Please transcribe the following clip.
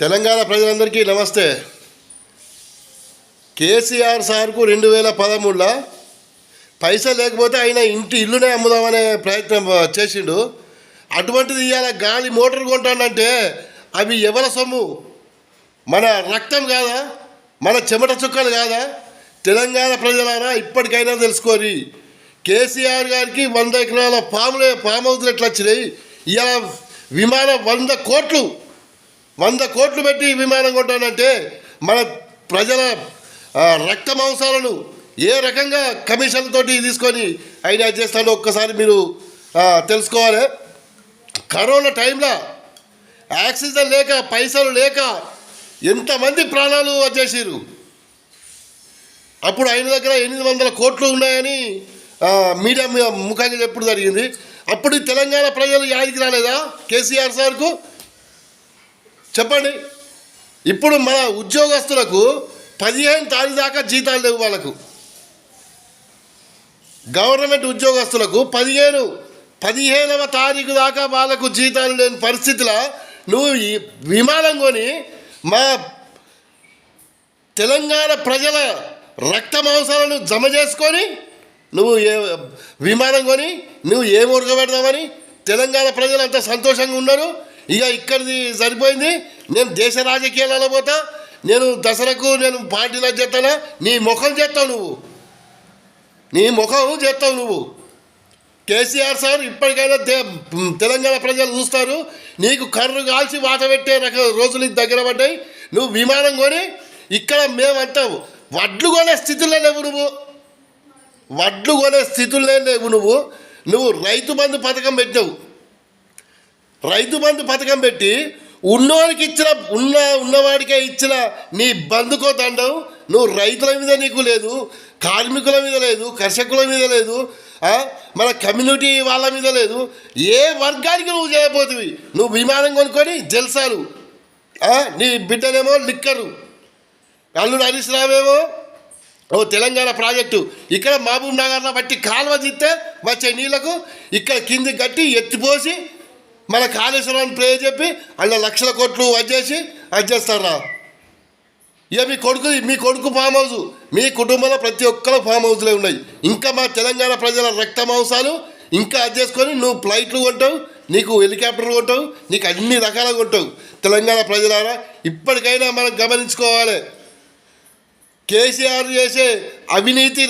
తెలంగాణ ప్రజలందరికీ నమస్తే. కేసీఆర్ సార్కు రెండు వేల పదమూడులో పైసలు లేకపోతే ఆయన ఇంటి ఇల్లునే అమ్ముదామనే ప్రయత్నం చేసిండు. అటువంటిది ఇవాళ గాలి మోటార్ కొంటానంటే అవి ఎవల సొమ్ము? మన రక్తం కాదా? మన చెమట చుక్కలు కాదా? తెలంగాణ ప్రజలారా ఇప్పటికైనా తెలుసుకోరి. కేసీఆర్ గారికి వంద ఎకరాల పాములే పామ్ హౌస్లు ఎట్లా వచ్చినాయి? ఇలా విమానం వంద కోట్లు వంద కోట్లు పెట్టి విమానం కొంటానంటే మన ప్రజల రక్త మాంసాలను ఏ రకంగా కమిషన్లతోటి తీసుకొని ఆయన చేస్తాడో ఒక్కసారి మీరు తెలుసుకోవాలి. కరోనా టైంలో ఆక్సిజన్ లేక పైసలు లేక ఎంతమంది ప్రాణాలు వచ్చేసారు అప్పుడు ఆయన దగ్గర ఎనిమిది వందల కోట్లు ఉన్నాయని మీడియా ముఖంగా చెప్పుడు జరిగింది. అప్పుడు తెలంగాణ ప్రజలు యాదికి రాలేదా? కేసీఆర్ సార్కు? చెప్పండి. ఇప్పుడు మన ఉద్యోగస్తులకు పదిహేను తారీఖు దాకా జీతాలు లేవు వాళ్ళకు. గవర్నమెంట్ ఉద్యోగస్తులకు పదిహేను పదిహేనవ తారీఖు దాకా వాళ్ళకు జీతాలు లేని పరిస్థితిలో నువ్వు విమానం కొని మా తెలంగాణ ప్రజల రక్త మాంసాలను జమ చేసుకొని నువ్వు ఏ విమానం కొని నువ్వు ఏం ఉడకబెడదామని తెలంగాణ ప్రజలు అంత సంతోషంగా ఉన్నారు. ఇక ఇక్కడిది సరిపోయింది. నేను దేశ రాజకీయాలలో పోతా నేను దసరాకు నేను పార్టీలో చేస్తానా? నీ ముఖం చేస్తావు నువ్వు. నీ ముఖం చేస్తావు నువ్వు. కేసీఆర్ సార్ ఇప్పటికైనా తే- తెలంగాణ ప్రజలు చూస్తారు. నీకు కర్రు కాల్చి వాత పెట్టే రక రోజులు దగ్గర పడ్డాయి. నువ్వు విమానం కొని ఇక్కడ మేమంతా వడ్లు కొనే స్థితిలో లేవు నువ్వు. వడ్లు కొనే స్థితుల్లో లేవు నువ్వు. నువ్వు రైతు బంధు పథకం పెట్టావు రైతు బంధు పథకం పెట్టి ఉన్నవాడికి ఇచ్చిన ఉన్న ఉన్నవాడికే ఇచ్చిన నీ బంధుకో దండం నువ్వు రైతుల మీద నీకు లేదు కార్మికుల మీద లేదు కర్షకుల మీద లేదు మన కమ్యూనిటీ వాళ్ళ మీద లేదు. ఏ వర్గానికి నువ్వు చేయబోతువి? నువ్వు విమానం కొనుక్కొని జల్సాలు. నీ బిడ్డనేమో లిక్కరు. అల్లుడు హరీష్ రావేమో ఓ తెలంగాణ ప్రాజెక్టు. ఇక్కడ మహబూబ్ నగర్లో బట్టి కాలువ తీస్తే వచ్చే నీళ్ళకు ఇక్కడ కింది కట్టి ఎత్తిపోసి మన కాళేశ్వరాన్ని ప్రే చెప్పి అందులో లక్షల కోట్లు వచ్చేసి వచ్చేస్తారా ఇక మీ కొడుకు మీ కొడుకు ఫామ్ హౌస్ మీ కుటుంబంలో ప్రతి ఒక్కరు ఫామ్ హౌస్లే ఉన్నాయి. ఇంకా మా తెలంగాణ ప్రజల రక్త మాంసాలు ఇంకా అది చేసుకొని నువ్వు ఫ్లైట్లు కొంటావు నీకు హెలికాప్టర్లు కొంటావు నీకు అన్ని రకాలుగా కొంటావు. తెలంగాణ ప్రజలారా ఇప్పటికైనా మనం గమనించుకోవాలి. కేసీఆర్ చేసే అవినీతి